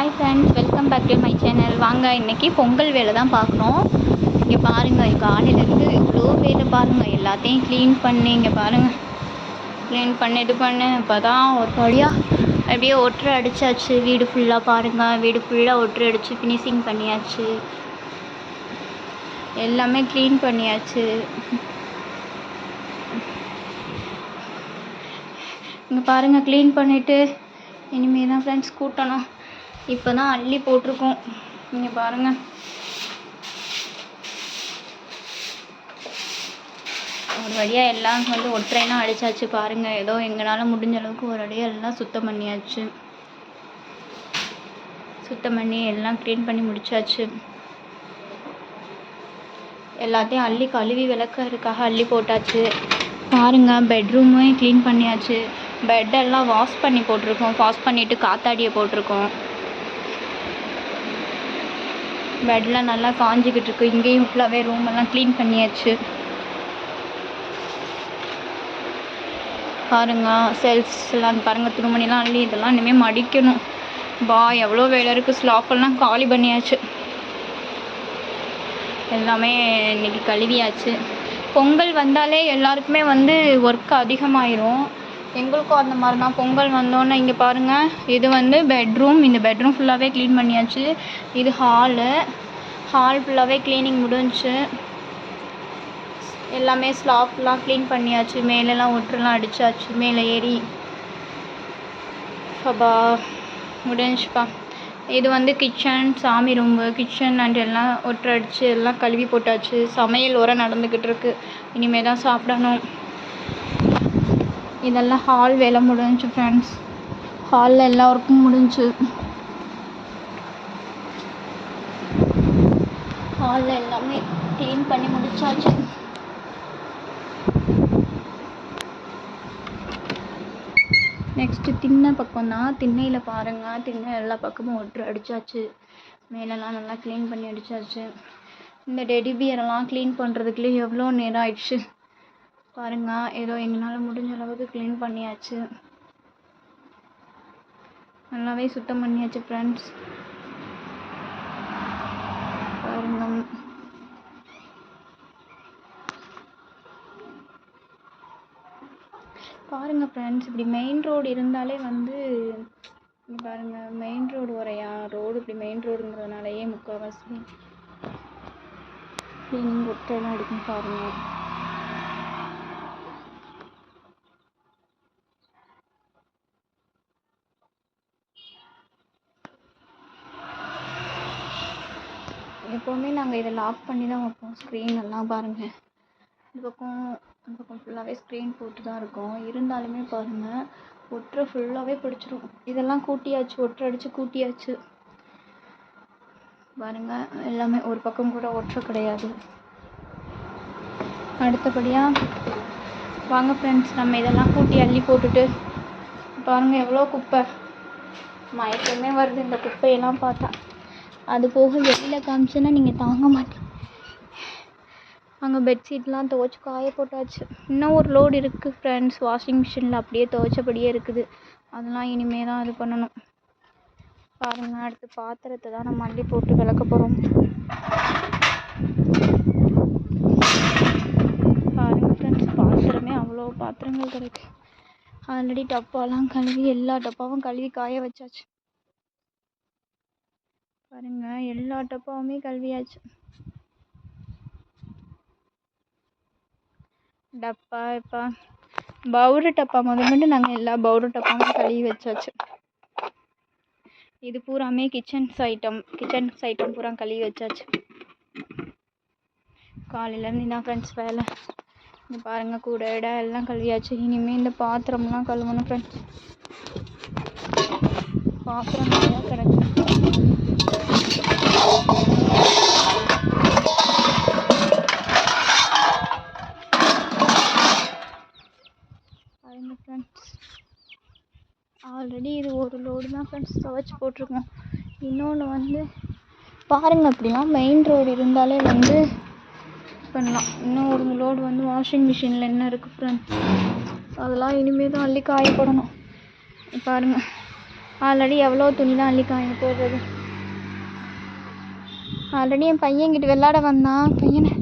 Hi friends welcome back to my channel வாங்க இன்றைக்கி பொங்கல் வேலை தான் பார்க்குறோம் இங்கே பாருங்கள் காலையிலேருந்து இவ்வளோ வேலை பாருங்கள் எல்லாத்தையும் க்ளீன் பண்ணி இங்கே பாருங்கள் க்ளீன் பண்ணி இது பண்ணு. இப்போ தான் ஒரு வழியாக அப்படியே ஒற்றை அடிச்சாச்சு. வீடு ஃபுல்லாக பாருங்கள் வீடு ஃபுல்லாக ஒற்றை அடித்து ஃபினிஷிங் பண்ணியாச்சு. எல்லாமே க்ளீன் பண்ணியாச்சு. இங்கே பாருங்கள் க்ளீன் பண்ணிவிட்டு இனிமேல் தான் ஃப்ரெண்ட்ஸ் கூட்டணும். இப்போ தான் அள்ளி போட்டிருக்கோம். நீங்கள் பாருங்கள் ஒரு வழியாக எல்லாம் வந்து ஒற்றையெல்லாம் அடித்தாச்சு பாருங்கள் ஏதோ எங்களால் முடிஞ்ச அளவுக்கு ஒரு வழியாக எல்லாம் சுத்தம் பண்ணியாச்சு. சுத்தம் பண்ணி எல்லாம் க்ளீன் பண்ணி முடிச்சாச்சு. எல்லாத்தையும் அள்ளி கழுவி விளக்கறதுக்காக அள்ளி போட்டாச்சு. பாருங்கள் பெட்ரூமே க்ளீன் பண்ணியாச்சு. பெட்டெல்லாம் வாஷ் பண்ணி போட்டிருக்கோம். வாஷ் பண்ணிவிட்டு காத்தாடியை போட்டிருக்கோம். பெட்லாம் நல்லா காஞ்சிக்கிட்டு இருக்கு. இங்கேயும் ஃபுல்லாகவே ரூம் எல்லாம் க்ளீன் பண்ணியாச்சு. பாருங்க செல்ஃப்ஸ் எல்லாம் பாருங்க துணிமணிலாம் அள்ளி இதெல்லாம் இனிமேல் மடிக்கணும். பா எவ்வளோ வேலை இருக்குது ஸ்லாஃபெல்லாம் காலி பண்ணியாச்சு. எல்லாமே இன்றைக்கி கழுவியாச்சு. பொங்கல் வந்தாலே எல்லாருக்குமே வந்து ஒர்க் அதிகமாயிரும். எங்களுக்கும் அந்த மாதிரி தான் பொங்கல் வந்தோன்னே இங்கே பாருங்கள் இது வந்து பெட்ரூம் இந்த பெட்ரூம் ஃபுல்லாகவே க்ளீன் பண்ணியாச்சு. இது ஹாலு ஹால் ஃபுல்லாகவே க்ளீனிங் முடிஞ்சு எல்லாமே ஸ்லாப்லாம் க்ளீன் பண்ணியாச்சு. மேலெல்லாம் ஒட்டரெல்லாம் அடித்தாச்சு மேலே ஏறி அப்பா முடிஞ்சுப்பா இது வந்து கிச்சன் சாமி ரூம்பு கிச்சன் அண்ட் எல்லாம் ஒட்டரை அடித்து எல்லாம் கழுவி போட்டாச்சு. சமையல் உரம் நடந்துக்கிட்டு இருக்கு. இனிமேல் தான் சாப்பிடணும். இதெல்லாம் ஹால் வேலை முடிஞ்சுச்சு ஃப்ரெண்ட்ஸ் ஹாலில் எல்லா ஒர்க்கும் முடிஞ்சுச்சு ஹாலில் எல்லாமே க்ளீன் பண்ணி முடிச்சாச்சு. நெக்ஸ்ட்டு திண்ணை பக்கம் தான் திண்ணையில் பாருங்கள் திண்ணை எல்லா பக்கமும் ஒட்டு அடித்தாச்சு மேலெல்லாம் நல்லா க்ளீன் பண்ணி அடித்தாச்சு இந்த டெடி பியரெல்லாம் க்ளீன் பண்ணுறதுக்குள்ளே எவ்வளோ நேரம் ஆயிடுச்சு. பாருங்கள் ஏதோ எங்களால் முடிஞ்ச அளவுக்கு க்ளீன் பண்ணியாச்சு. நல்லாவே சுத்தம் பண்ணியாச்சு ஃப்ரெண்ட்ஸ் பாருங்க. பாருங்க ஃப்ரெண்ட்ஸ் இப்படி மெயின் ரோடு இருந்தாலே வந்து பாருங்கள் பாருங்க மெயின் ரோடு வரையா ரோடு இப்படி மெயின் ரோடுங்கிறதுனாலயே முக்கால்வாசி க்ளீனிங் ஒட்டெல்லாம் அடிக்கும் பாருங்கள் எப்போவுமே நாங்கள் இதை லாக் பண்ணி தான் வைப்போம். ஸ்க்ரீன் எல்லாம் பாருங்கள் இந்த பக்கம் இந்த பக்கம் ஃபுல்லாகவே ஸ்க்ரீன் போட்டு தான் இருக்கும். இருந்தாலுமே பாருங்கள் ஒட்டுற ஃபுல்லாகவே பிடிச்சிரும். இதெல்லாம் கூட்டியாச்சு ஒட்டரை அடித்து கூட்டியாச்சு. பாருங்கள் எல்லாமே ஒரு பக்கம் கூட ஒட்டரை கிடையாது. அடுத்தபடியாக வாங்க ஃப்ரெண்ட்ஸ் நம்ம இதெல்லாம் கூட்டி அள்ளி போட்டுட்டு பாருங்கள் எவ்வளோ குப்பை. மயக்கமே வருது இந்த குப்பையெல்லாம் பார்த்தா. அது போக வெளியில் காமிச்சேன்னா நீங்கள் தாங்க மாட்டீங்க. அங்கே பெட்ஷீட்லாம் துவைச்சி காய போட்டாச்சு. இன்னும் ஒரு லோடு இருக்குது ஃப்ரெண்ட்ஸ் வாஷிங் மிஷினில் அப்படியே துவைச்சபடியே இருக்குது. அதெல்லாம் இனிமே தான் இது பண்ணணும். பாருங்கள் அடுத்து பாத்திரத்தை தான் நம்ம மல்லி போட்டு விளக்க போகிறோம் பாருங்கள் ஃப்ரெண்ட்ஸ் பாத்திரமே அவ்வளோ பாத்திரங்கள் கிடக்கு. ஆல்ரெடி டப்பாலாம் கழுவி எல்லா டப்பாவும் கழுவி காய வச்சாச்சு. பாருங்க எல்லா டப்பாவுமே கழுவியாச்சு. டப்பா இப்போ பவுரு டப்பா முதற்கொண்டு நாங்கள் எல்லா பவுரு டப்பாவும் கழுவி வச்சாச்சு. இது பூராமே கிச்சன்ஸ் ஐட்டம் கிச்சன்ஸ் ஐட்டம் பூரா கழுவி வச்சாச்சு. காலையிலேருந்து இதான் ஃப்ரெண்ட்ஸ் வேலை. இங்கே பாருங்கள் கூட இடம் எல்லாம் கழுவியாச்சு. இனிமேல் இந்த பாத்திரம்லாம் கழுவணும் ஃப்ரெண்ட்ஸ் பாத்திரம் நிறையா கிடக்கு. தான் ஃப்ரெண்ட்ஸ் துவைச்சி போட்டிருக்கோம். இன்னொன்று வந்து பாருங்கள் அப்படிலாம் மெயின் ரோடு இருந்தாலே வந்து பண்ணலாம். இன்னும் ஒரு லோடு வந்து வாஷிங் மிஷினில் என்ன இருக்குது ஃப்ரெண்ட்ஸ் அதெல்லாம் இனிமேல் தான் அள்ளி காய போடணும் பாருங்கள் ஆல்ரெடி எவ்வளோ துணி தான் அள்ளி காய போடுறது. ஆல்ரெடி என் பையன் இங்கிட்டு விளாட வந்தான். பையனை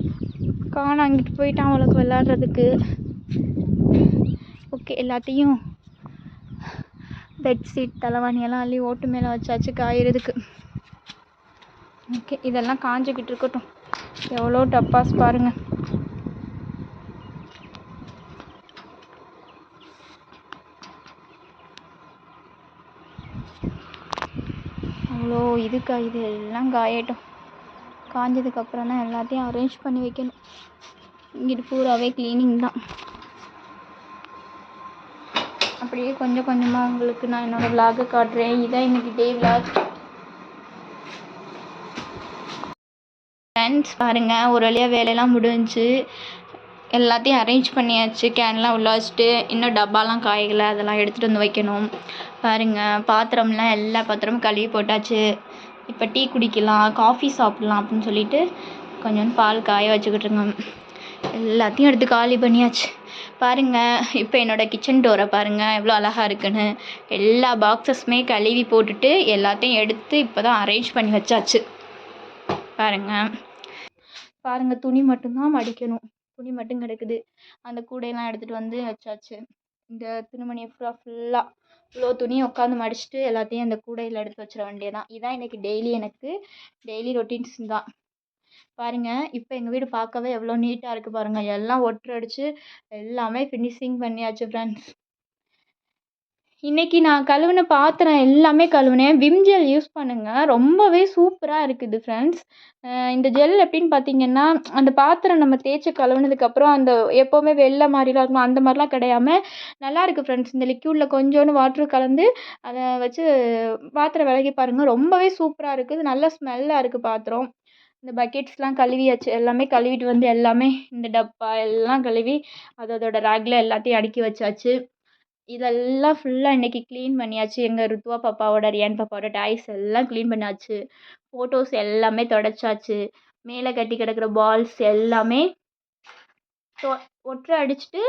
காணோம். அங்கிட்டு போயிட்டான் அவளுக்கு விளாட்றதுக்கு ஓகே எல்லாத்தையும் பெட்ஷீட் சீட் தலைவாணியெல்லாம் அள்ளி ஓட்டு மேலே வச்சாச்சு காயிறதுக்கு. ஓகே இதெல்லாம் காஞ்சிக்கிட்டு இருக்கட்டும். எவ்வளோ டப்பாஸ் பாருங்கள் அவ்வளோ இதுக்கா இது எல்லாம் காயட்டும். காஞ்சதுக்கப்புறம் தான் எல்லாத்தையும் அரேஞ்ச் பண்ணி வைக்கணும். இங்கிட்டு பூராவே க்ளீனிங் தான். அப்படியே கொஞ்சம் கொஞ்சமாக உங்களுக்கு நான் என்னோடய விலாகை காட்டுறேன். இதான் இன்னைக்கு டே விலாக் ஃப்ரெண்ட்ஸ் பாருங்கள் ஒரு வழியாக வேலையெல்லாம் முடிஞ்சு எல்லாத்தையும் அரேஞ்ச் பண்ணியாச்சு. கேன்லாம் உள்ள வச்சுட்டு இன்னும் டப்பாலாம் காய்களை அதெல்லாம் எடுத்துகிட்டு வந்து வைக்கணும். பாருங்கள் பாத்திரம்லாம் எல்லா பாத்திரமும் கழுவி போட்டாச்சு. இப்போ டீ குடிக்கலாம் காஃபி சாப்பிட்லாம் அப்படின்னு சொல்லிட்டு கொஞ்சோண்டு பால் காய வச்சுக்கிட்டுருங்க எல்லாத்தையும் எடுத்து காலி பண்ணியாச்சு. பாருங்கள் இப்போ என்னோடய கிச்சன் டோரை பாருங்கள் எவ்வளோ அழகாக இருக்குன்னு. எல்லா பாக்ஸஸுமே கழுவி போட்டுட்டு எல்லாத்தையும் எடுத்து இப்போ தான் அரேஞ்ச் பண்ணி வச்சாச்சு. பாருங்கள் பாருங்கள் துணி மட்டும்தான் மடிக்கணும். துணி மட்டும் கிடக்குது. அந்த கூடையெல்லாம் எடுத்துகிட்டு வந்து வச்சாச்சு. இந்த துணிமணியை ஃபுல்லாக ஃபுல்லாக இவ்வளோ துணியை உட்காந்து மடிச்சுட்டு எல்லாத்தையும் அந்த கூடையில் எடுத்து வச்சிட வேண்டியதான் இதான் இன்றைக்கி டெய்லி எனக்கு டெய்லி ரொட்டீன்ஸ் தான். பாருங்கள் இப்போ எங்கள் வீடு பார்க்கவே எவ்வளோ நீட்டாக இருக்குது பாருங்கள் எல்லாம் ஒட்டரை அடித்து எல்லாமே ஃபினிஷிங் பண்ணியாச்சு ஃப்ரெண்ட்ஸ் இன்றைக்கி நான் கழுவின பாத்திரம் எல்லாமே கழுவினேன். விம் ஜெல் யூஸ் பண்ணுங்கள் ரொம்பவே சூப்பராக இருக்குது ஃப்ரெண்ட்ஸ் இந்த ஜெல் எப்படின்னு பார்த்தீங்கன்னா அந்த பாத்திரம் நம்ம தேய்ச்சி கழுவுனதுக்கப்புறம் அந்த எப்போவுமே வெள்ளை மாதிரிலாம் இருக்கும் அந்த மாதிரிலாம் கிடையாம நல்லாயிருக்கு ஃப்ரெண்ட்ஸ் இந்த லிக்யூடில் கொஞ்சோண்டு வாட்ரு கலந்து அதை வச்சு பாத்திரம் விலகி பாருங்கள் ரொம்பவே சூப்பராக இருக்குது. நல்ல ஸ்மெல்லாக இருக்குது பாத்திரம். இந்த பக்கெட்ஸ்லாம் கழுவியாச்சு எல்லாமே கழுவிட்டு வந்து எல்லாமே இந்த டப்பா எல்லாம் கழுவி அதோட ரேக்கில் எல்லாத்தையும் அடுக்கி வச்சாச்சு. இதெல்லாம் ஃபுல்லாக இன்றைக்கி க்ளீன் பண்ணியாச்சு. எங்கள் ருத்வா பாப்பாவோட ரியான் பாப்பாவோட டாய்ஸ் எல்லாம் க்ளீன் பண்ணியாச்சு ஃபோட்டோஸ் எல்லாமே துடைச்சாச்சு. மேலே கட்டி கிடக்கிற பால்ஸ் எல்லாமே தொ ஒற்றை அடிச்சுட்டு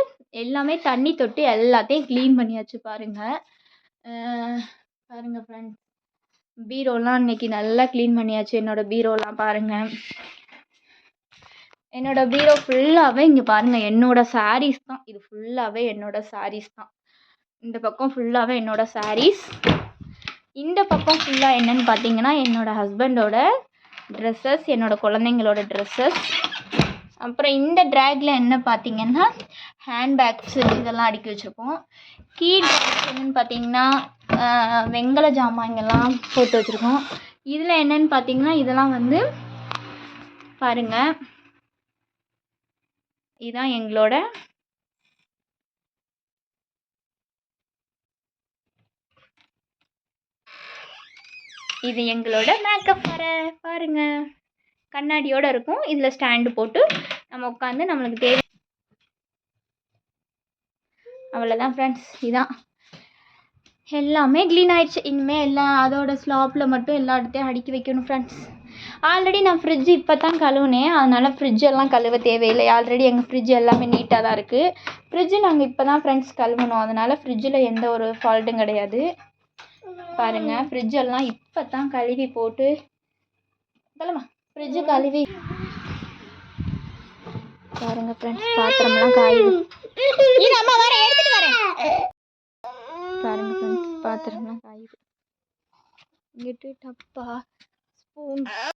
எல்லாமே தண்ணி தொட்டு எல்லாத்தையும் க்ளீன் பண்ணியாச்சு பாருங்கள் பாருங்கள் ஃப்ரெண்ட்ஸ் பீரோலாம் இன்னைக்கு நல்லா க்ளீன் பண்ணியாச்சு. என்னோடய பீரோலாம் பாருங்கள் என்னோடய பீரோ ஃபுல்லாகவே இங்கே பாருங்கள் என்னோடய சாரீஸ் தான். இது ஃபுல்லாகவே என்னோடய சாரீஸ் தான். இந்த பக்கம் ஃபுல்லாகவே என்னோடய சாரீஸ் இந்த பக்கம் ஃபுல்லாக என்னென்னு பார்த்தீங்கன்னா என்னோடய ஹஸ்பண்டோட ட்ரெஸ்ஸஸ் என்னோடய குழந்தைங்களோட ட்ரெஸ்ஸஸ் அப்புறம் இந்த ட்ராகில் என்ன பார்த்தீங்கன்னா ஹேண்ட்பேக்ஸு இதெல்லாம் அடுக்கி வச்சுருக்கோம் கீ என்னென்னு பார்த்தீங்கன்னா வெங்கல ஜாமான்கள்லாம் போட்டு வச்சுருக்கோம். இதில் என்னென்னு பார்த்தீங்கன்னா இதெல்லாம் வந்து பாருங்கள் இதுதான் எங்களோட இது எங்களோட மேக்கப் வர பாருங்கள் கண்ணாடியோட இருக்கும். இதில் ஸ்டாண்டு போட்டு நம்ம உட்காந்து நம்மளுக்கு தேவை அவ்வளோதான் ஃப்ரெண்ட்ஸ் இதான். எல்லாமே க்ளீன் ஆயிடுச்சு. இனிமேல் எல்லாம் அதோட ஸ்லாப்பில் மட்டும் எல்லா இடத்தையும் அடுக்கி வைக்கணும் ஃப்ரெண்ட்ஸ் ஆல்ரெடி நான் ஃப்ரிட்ஜ் இப்போ தான் கழுவுனேன். அதனால் ஃப்ரிட்ஜ் எல்லாம் கழுவ தேவையில்லை. ஆல்ரெடி எங்கள் ஃப்ரிட்ஜ் எல்லாமே நீட்டாக தான் இருக்குது ஃப்ரிட்ஜு நாங்கள் இப்போ தான் ஃப்ரெண்ட்ஸ் கழுவணும் அதனால் ஃப்ரிட்ஜில் எந்த ஒரு ஃபால்ட்டும் கிடையாது. பாருங்கள் ஃப்ரிட்ஜ் எல்லாம் இப்போ தான் கழுவி போட்டு கிளம்பா ஃப்ரிட்ஜு கழுவி. பாருங்கள் ஃப்ரெண்ட்ஸ் பாத்திரம்லாம் காயுது இரு அம்மா எடுத்துட்டு வரேன் பாருங்க ஃப்ரெண்ட்ஸ் பாத்திரம்லாம் காயுது இங்கிட்டு டப்பா ஸ்பூன்